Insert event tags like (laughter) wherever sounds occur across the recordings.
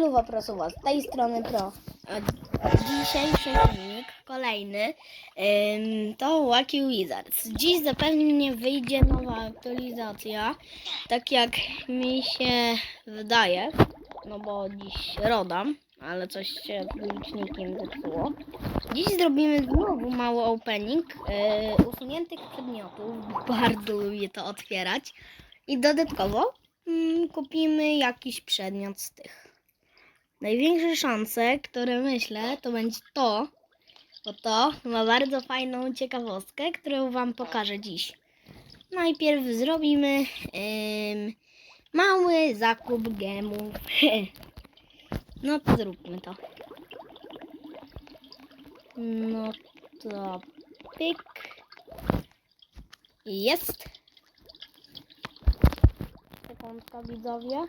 Luwa Prosuwa, z tej strony Pro. Dzisiejszy filmik, kolejny, to Wacky Wizards. Dziś zapewne wyjdzie nowa aktualizacja, tak jak mi się wydaje, no bo dziś rodam, ale coś się licznikiem zepsuło. Dziś zrobimy znowu mały opening yy, usuniętych przedmiotów, bardzo lubię to otwierać. I dodatkowo mm, kupimy jakiś przedmiot z tych. Największe szanse, które myślę, to będzie to, bo to ma bardzo fajną ciekawostkę, którą Wam pokażę dziś. Najpierw zrobimy mały zakup gemów. (laughs) No to zróbmy to. No to pyk. Jest. Sekundka widzowie.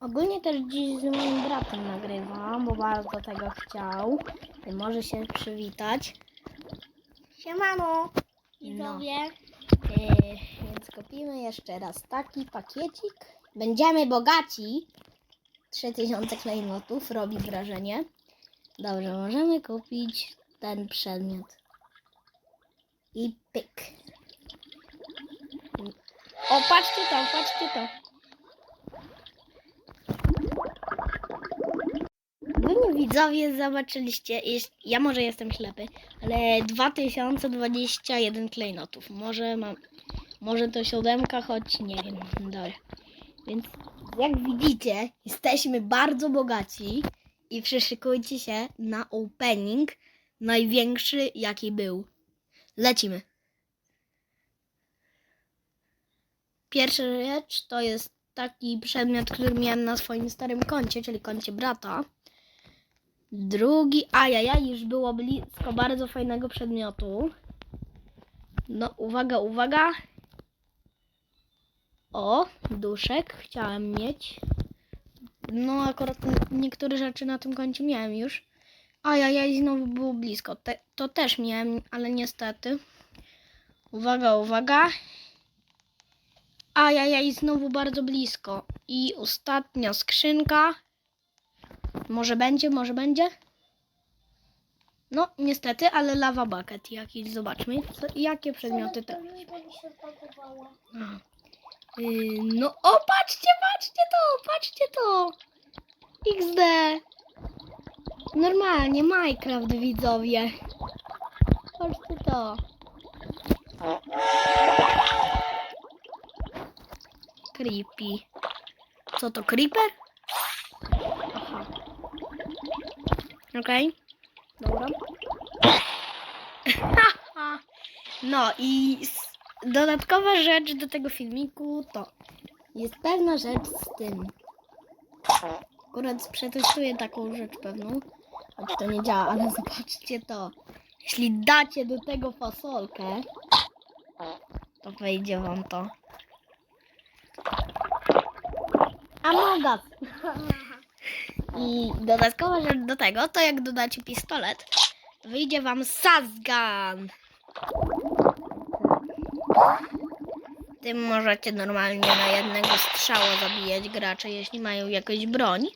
Ogólnie też dziś z moim bratem nagrywam, bo bardzo tego chciał. I może się przywitać. Siemano! Widzowie. Yy, więc kupimy jeszcze raz taki pakiecik. Będziemy bogaci. 3000 klejnotów robi wrażenie. Dobrze, możemy kupić ten przedmiot. I pyk. O, patrzcie to, patrzcie to. Wy nie widzowie zobaczyliście, ja może jestem ślepy, ale 2021 klejnotów. Może mam, może to siódemka, choć nie wiem. Dobra. Więc jak widzicie, jesteśmy bardzo bogaci i przyszykujcie się na opening największy jaki był. Lecimy. Pierwsza rzecz to jest taki przedmiot, który miałem na swoim starym koncie, czyli koncie brata. Drugi, ajajaj, już było blisko bardzo fajnego przedmiotu. No, uwaga, uwaga. O, duszek chciałem mieć. No, akurat niektóre rzeczy na tym koncie miałem już. Ajajaj, znowu było blisko. Te, to też miałem, ale niestety. Uwaga, uwaga. Ajajaj, znowu bardzo blisko. I ostatnia skrzynka. Może będzie, może będzie. No, niestety, ale lava bucket jakiś. Zobaczmy, co, jakie przedmioty to. Yy, no, o, patrzcie, patrzcie to, patrzcie to. XD. Normalnie, Minecraft widzowie. Patrzcie to. Creepy. Co to, creeper? Okej. Dobra. (laughs) no i dodatkowa rzecz do tego filmiku to jest pewna rzecz z tym. Akurat przetestuję taką rzecz pewną. Choć to nie działa, ale (laughs) zobaczcie to. Jeśli dacie do tego fasolkę, to wejdzie wam to. Among Us. (laughs) I dodatkowa rzecz do tego, to jak dodacie pistolet, wyjdzie wam Sasgun. Tym możecie normalnie na jednego strzała zabijać gracze, jeśli mają jakąś broń.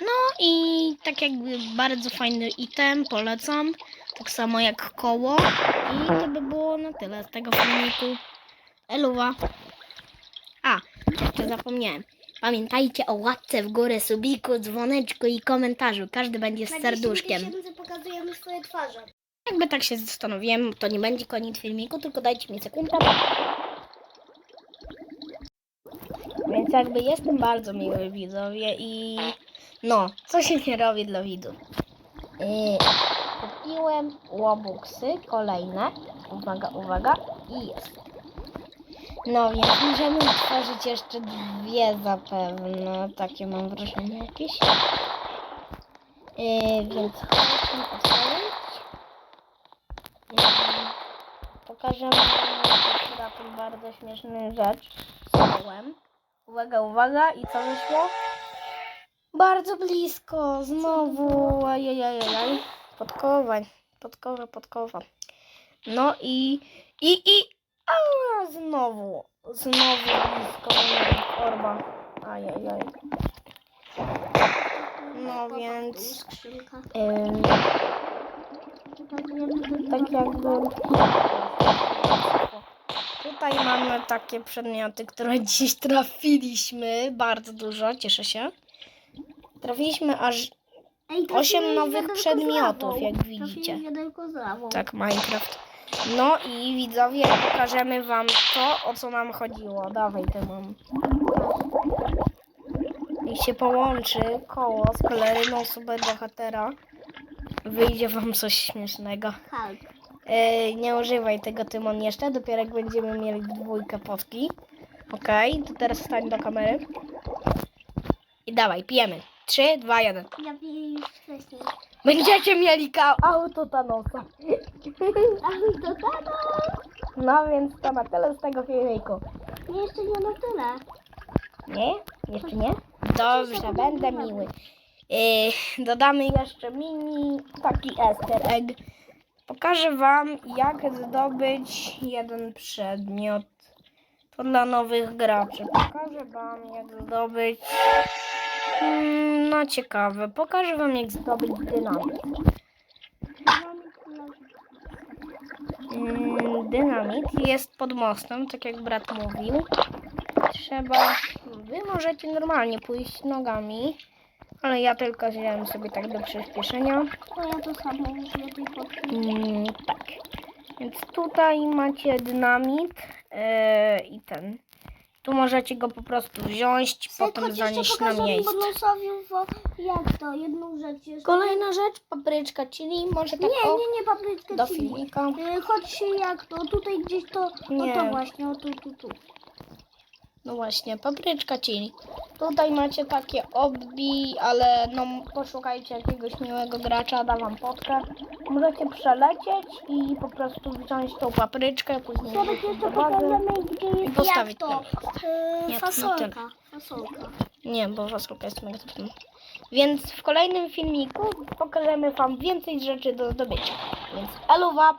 No i tak jakby bardzo fajny item, polecam. Tak samo jak koło. I to by było na tyle z tego filmiku. Eluwa. A, jeszcze zapomniałem. Pamiętajcie o łapce w górę, subiku, dzwoneczku i komentarzu. Każdy będzie z serduszkiem. pokazujemy swoje twarze. Jakby tak się zastanowiłem, to nie będzie koniec filmiku, tylko dajcie mi sekundę. Więc jakby jestem bardzo miły widzowie i no, co się nie robi dla widzów. Yy, kupiłem łobuksy kolejne. Uwaga, uwaga. I jest. No więc możemy utworzyć jeszcze dwie zapewne. Takie mam wrażenie jakieś. Yy, więc chodźmy otworzyć. Yy, Pokażę wam bardzo śmieszną rzecz z kołem. Uwaga, uwaga. I co wyszło? Bardzo blisko. Znowu. Ajajajaj. Podkowa. Podkowa, podkowa. No i... I, i... A, znowu. Znowu blisko. Orba. Ajajaj. No więc ym, tak jakby tutaj mamy takie przedmioty, które (laughs) dziś trafiliśmy. Bardzo dużo, cieszę się. Trafiliśmy aż Ej, Osiem trafiłeś nowych wiaderko z przedmiotów, jak widzicie. tak Minecraft. No i widzowie, pokażemy wam to, o co nam chodziło. Dawaj tę mam. I się połączy koło z kolejną super bohatera. Wyjdzie wam coś śmiesznego. Hulk. Yy, nie używaj tego Tymon jeszcze, dopiero jak będziemy mieli dwójkę potki. Okej, to teraz stań do kamery. I dawaj, pijemy. 3, 2, 1. Ja piję już wcześniej. Będziecie mieli ka- auto Thanosa. Ale (laughs) to tata! No więc to na tyle z tego filmiku. Nie, jeszcze nie na tyle. Nie? Jeszcze nie? Dobrze, będę miły. Yy, dodamy jeszcze mini taki easter egg. Pokażę Wam, jak zdobyć jeden przedmiot. To dla nowych graczy. Pokażę Wam, jak zdobyć. Mm, no ciekawe. Pokażę Wam, jak zdobyć dynamit. Mm, Dynamit jest pod mostem, tak jak brat mówił. Trzeba. Wy możecie normalnie pójść nogami, ale ja tylko wziąłem sobie tak do przyspieszenia. To ja to samo. Mm, tak. Więc tutaj macie dynamit yy, i ten. Tu możecie go po prostu wziąć, potem zanieść na miejsce. bonusowi, bo jak to? Jedną rzecz jeszcze. Kolejna rzecz, papryczka, czyli może tak Nie, o, nie, nie papryczkę do chili. filmika. Y, Chodź się jak to, tutaj gdzieś to, Nie. o to właśnie, o tu, tu, tu. No właśnie, papryczka chili. Tutaj macie takie obbi, ale no poszukajcie jakiegoś miłego gracza, da wam potkę. Możecie przelecieć i po prostu wziąć tą papryczkę, później wrzucić jeszcze pokażemy, gdzie i jest postawić jak to. na Y, Nie, to na fasolka. Fasolka. Nie, bo fasolka jest mega trudna. Więc w kolejnym filmiku pokażemy wam więcej rzeczy do zdobycia. Więc eluwa,